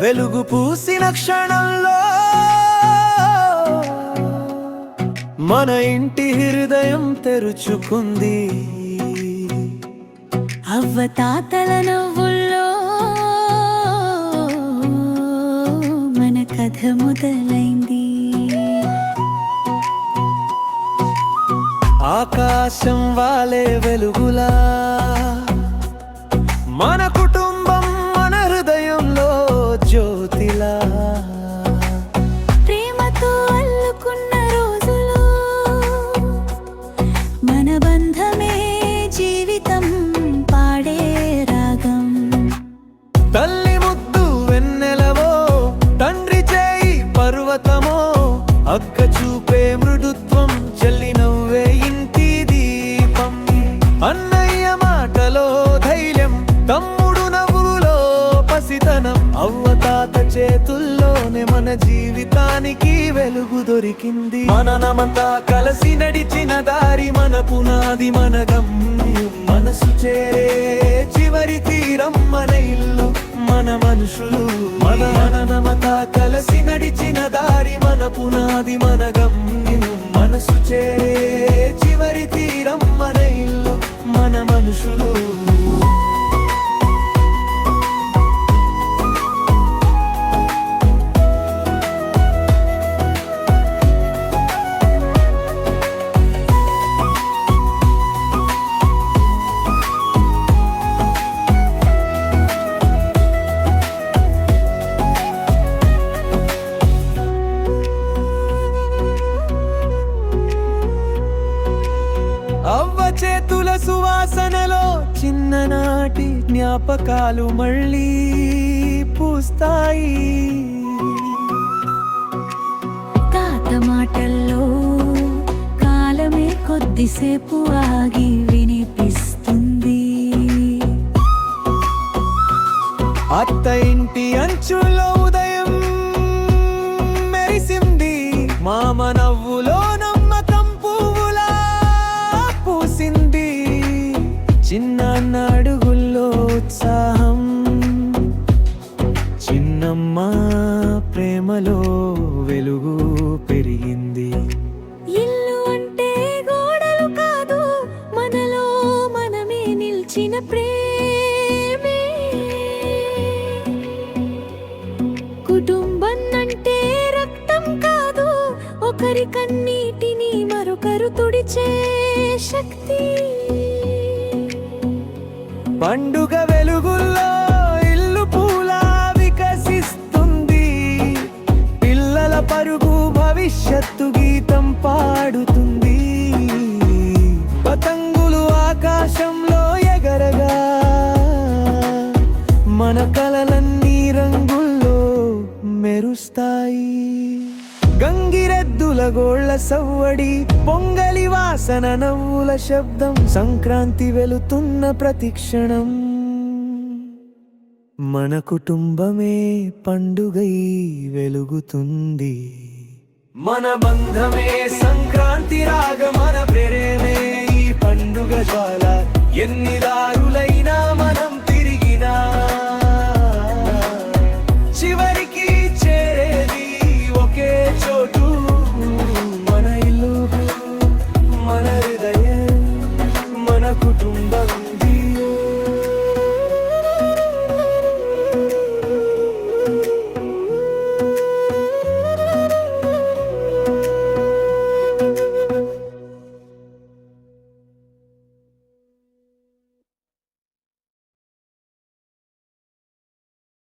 వెలుగు పూసిన క్షణంలో మన ఇంటి హృదయం తెరుచుకుంది. అవ్వ తాతల నవ్వుల్లో మన కథ మొదలైంది. ఆకాశం వాలే వెలుగులా పర్వతమో అక్క చూపే మృదుత్వం చెల్లి నవ్వే ఇంటి దీపం. అన్నయ్య మాటలో ధైర్యం తమ్ముడు నవ్వులో పసితనం. అవ్వ తాత చేతుల్లోనే మన జీవితానికి వెలుగు దొరికింది. మననమంతా కలిసి నడిచిన దారి మన పునాది మన గమ్యం. మనసు చేరే చివరి తీరం మన ఇల్లు మన మనుషులు. మన మననమత కలిసి నడిచిన దారి మన పునాది మన గమ్యం మనసు చేరే చిన్ననాటి జ్ఞాపకాలు మళ్ళీ పూస్తాయి. తాత మాటల్లో కాలమే కొద్దిసేపు ఆగి వినిపిస్తుంది. అత్త ఇంటి అంచులో ఉదయం ప్రేమలో వెలుగు పెరిగింది. ఇల్లు అంటే గోడలు కాదు మనలో మనమే నిల్చిన ప్రేమే. కుటుంబం అంటే రక్తం కాదు ఒకరి కన్నీటిని మరొకరు తుడిచే శక్తి. పండుగ వెలుగుల్లో పరుగు భవిష్యత్తు గీతం పాడుతుంది. పతంగులు ఆకాశంలో ఎగరగా మన కలలన్నీ రంగుల్లో మెరుస్తాయి. గంగిరెద్దుల గోళ్ళ సవ్వడి పొంగలి వాసన నవ్వుల శబ్దం సంక్రాంతి వెలుతున్న ప్రతిక్షణం మన కుటుంబమే పండుగై వెలుగుతుంది. మన బంధమే సంక్రాంతి రాగ మన ప్రేరేమే ఈ పండుగ జ్వాల ఎన్ని రాగ